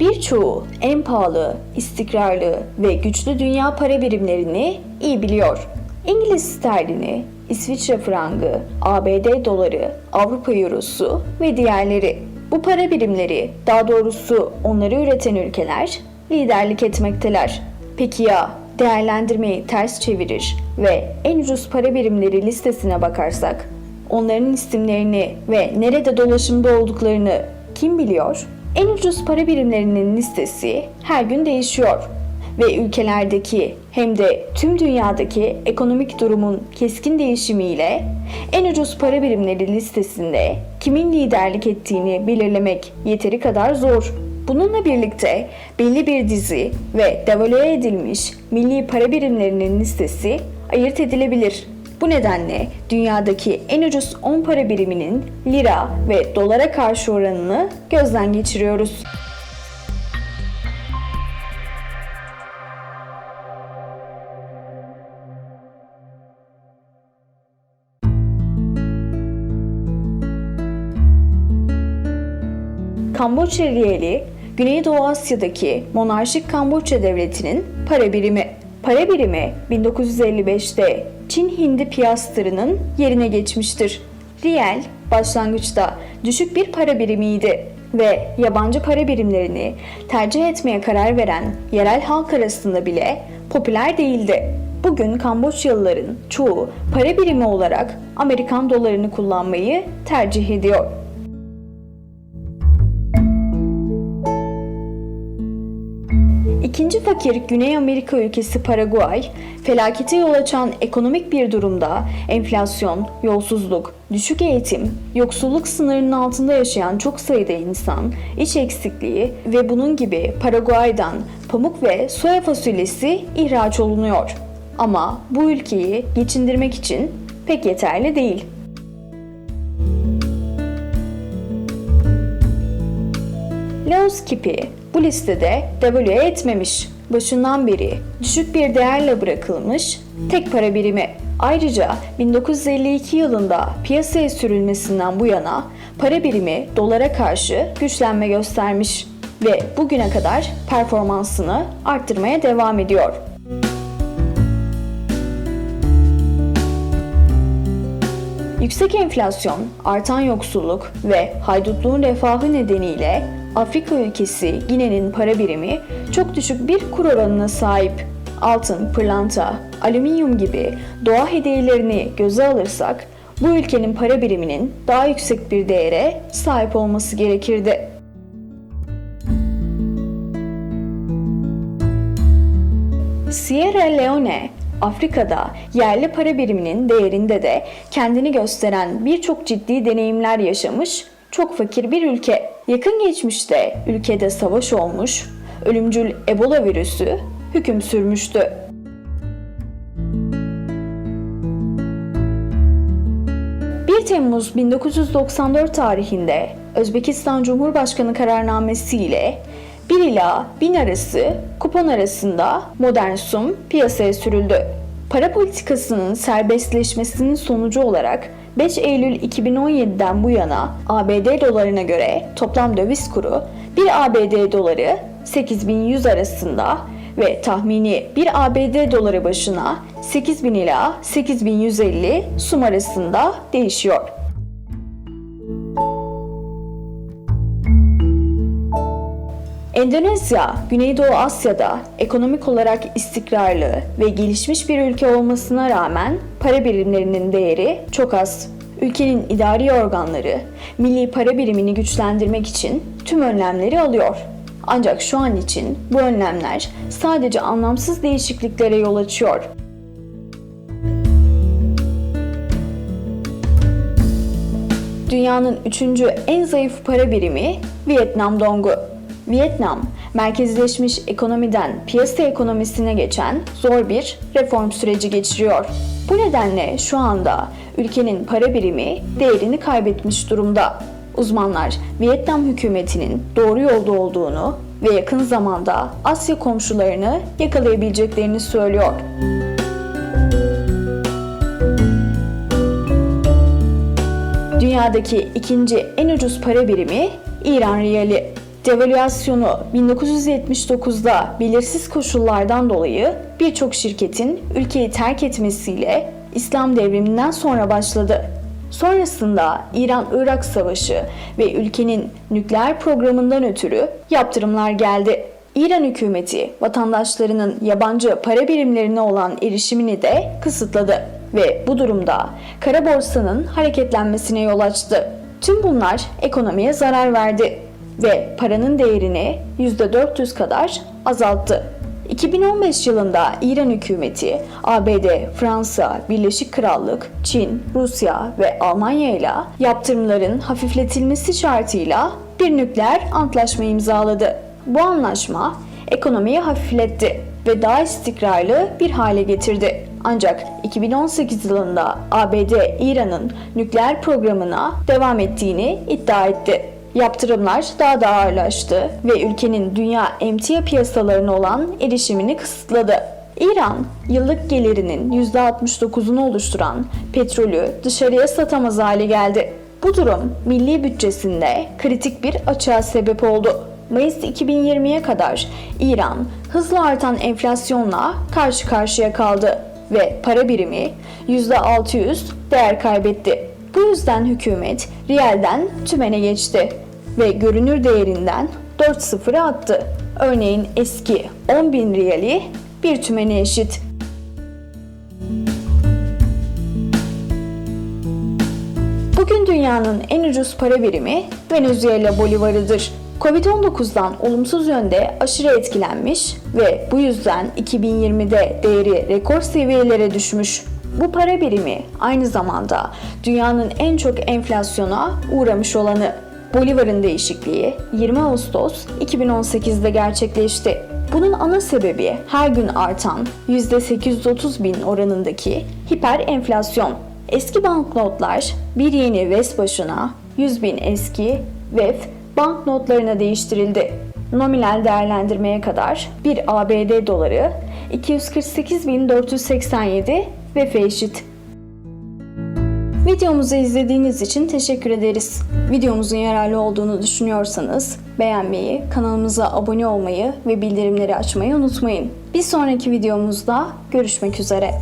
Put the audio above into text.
Birçoğu en pahalı, istikrarlı ve güçlü dünya para birimlerini iyi biliyor. İngiliz sterlini, İsviçre frangı, ABD doları, Avrupa eurosu ve diğerleri. Bu para birimleri, daha doğrusu onları üreten ülkeler liderlik etmekteler. Peki ya değerlendirmeyi ters çevirir ve en ucuz para birimleri listesine bakarsak, onların isimlerini ve nerede dolaşımda olduklarını kim biliyor? En ucuz para birimlerinin listesi her gün değişiyor ve ülkelerdeki hem de tüm dünyadaki ekonomik durumun keskin değişimiyle en ucuz para birimleri listesinde kimin liderlik ettiğini belirlemek yeteri kadar zor. Bununla birlikte belli bir dizi ve devalüe edilmiş milli para birimlerinin listesi ayırt edilebilir. Bu nedenle dünyadaki en ucuz 10 para biriminin lira ve dolara karşı oranını gözden geçiriyoruz. Kamboçya riyeli, Güneydoğu Asya'daki monarşik Kamboçya devletinin para birimi. Para birimi 1955'te Çin Hindi piyastırının yerine geçmiştir. Riyel başlangıçta düşük bir para birimiydi ve yabancı para birimlerini tercih etmeye karar veren yerel halk arasında bile popüler değildi. Bugün Kamboçyalıların çoğu para birimi olarak Amerikan dolarını kullanmayı tercih ediyor. İkinci fakir Güney Amerika ülkesi Paraguay, felakete yol açan ekonomik bir durumda enflasyon, yolsuzluk, düşük eğitim, yoksulluk sınırının altında yaşayan çok sayıda insan, iç eksikliği ve bunun gibi Paraguay'dan pamuk ve soya fasulyesi ihraç olunuyor. Ama bu ülkeyi geçindirmek için pek yeterli değil. Laos kipi bu listede devalüe etmemiş. Başından beri düşük bir değerle bırakılmış tek para birimi. Ayrıca 1952 yılında piyasaya sürülmesinden bu yana para birimi dolara karşı güçlenme göstermiş ve bugüne kadar performansını arttırmaya devam ediyor. Yüksek enflasyon, artan yoksulluk ve haydutluğun refahı nedeniyle Afrika ülkesi Gine'nin para birimi çok düşük bir kur oranına sahip. Altın, pırlanta, alüminyum gibi doğa hediyelerini göze alırsak bu ülkenin para biriminin daha yüksek bir değere sahip olması gerekirdi. Sierra Leone, Afrika'da yerli para biriminin değerinde de kendini gösteren birçok ciddi deneyimler yaşamış çok fakir bir ülke. Yakın geçmişte ülkede savaş olmuş, ölümcül Ebola virüsü hüküm sürmüştü. ...1 Temmuz 1994 tarihinde Özbekistan Cumhurbaşkanı kararnamesi ile 1 ila 1000 arası kupon arasında modern sum piyasaya sürüldü. Para politikasının serbestleşmesinin sonucu olarak 5 Eylül 2017'den bu yana ABD dolarına göre toplam döviz kuru 1 ABD doları 8100 arasında ve tahmini 1 ABD doları başına 8000 ila 8150 sum arasında değişiyor. Endonezya, Güneydoğu Asya'da ekonomik olarak istikrarlı ve gelişmiş bir ülke olmasına rağmen para birimlerinin değeri çok az. Ülkenin idari organları milli para birimini güçlendirmek için tüm önlemleri alıyor. Ancak şu an için bu önlemler sadece anlamsız değişikliklere yol açıyor. Dünyanın üçüncü en zayıf para birimi Vietnam Dongu. Vietnam, merkezleşmiş ekonomiden piyasa ekonomisine geçen zor bir reform süreci geçiriyor. Bu nedenle şu anda ülkenin para birimi değerini kaybetmiş durumda. Uzmanlar Vietnam hükümetinin doğru yolda olduğunu ve yakın zamanda Asya komşularını yakalayabileceklerini söylüyor. Dünyadaki ikinci en ucuz para birimi İran riyali. Devalüasyonu 1979'da belirsiz koşullardan dolayı birçok şirketin ülkeyi terk etmesiyle İslam devriminden sonra başladı. Sonrasında İran-Irak Savaşı ve ülkenin nükleer programından ötürü yaptırımlar geldi. İran hükümeti vatandaşlarının yabancı para birimlerine olan erişimini de kısıtladı ve bu durumda kara borsanın hareketlenmesine yol açtı. Tüm bunlar ekonomiye zarar verdi ve paranın değerini %400 kadar azalttı. 2015 yılında İran hükümeti ABD, Fransa, Birleşik Krallık, Çin, Rusya ve Almanya ile yaptırımların hafifletilmesi şartıyla bir nükleer antlaşma imzaladı. Bu anlaşma ekonomiyi hafifletti ve daha istikrarlı bir hale getirdi. Ancak 2018 yılında ABD İran'ın nükleer programına devam ettiğini iddia etti. Yaptırımlar daha da ağırlaştı ve ülkenin dünya emtia piyasalarına olan erişimini kısıtladı. İran, yıllık gelirinin %69'unu oluşturan petrolü dışarıya satamaz hale geldi. Bu durum milli bütçesinde kritik bir açığa sebep oldu. Mayıs 2020'ye kadar İran hızla artan enflasyonla karşı karşıya kaldı ve para birimi %600 değer kaybetti. Bu yüzden hükümet riyelden tümene geçti ve görünür değerinden 4 sıfırı attı. Örneğin eski 10 bin riyali bir tümene eşit. Bugün dünyanın en ucuz para birimi Venezuela bolivarıdır. Covid-19'dan olumsuz yönde aşırı etkilenmiş ve bu yüzden 2020'de değeri rekor seviyelere düşmüş. Bu para birimi aynı zamanda dünyanın en çok enflasyona uğramış olanı. Bolivar'ın değişikliği 20 Ağustos 2018'de gerçekleşti. Bunun ana sebebi her gün artan %830 bin oranındaki hiper enflasyon. Eski banknotlar bir yeni VES başına 100 bin eski VEF banknotlarına değiştirildi. Nominal değerlendirmeye kadar bir ABD doları 248.487 VEF eşit. Videomuzu izlediğiniz için teşekkür ederiz. Videomuzun yararlı olduğunu düşünüyorsanız beğenmeyi, kanalımıza abone olmayı ve bildirimleri açmayı unutmayın. Bir sonraki videomuzda görüşmek üzere.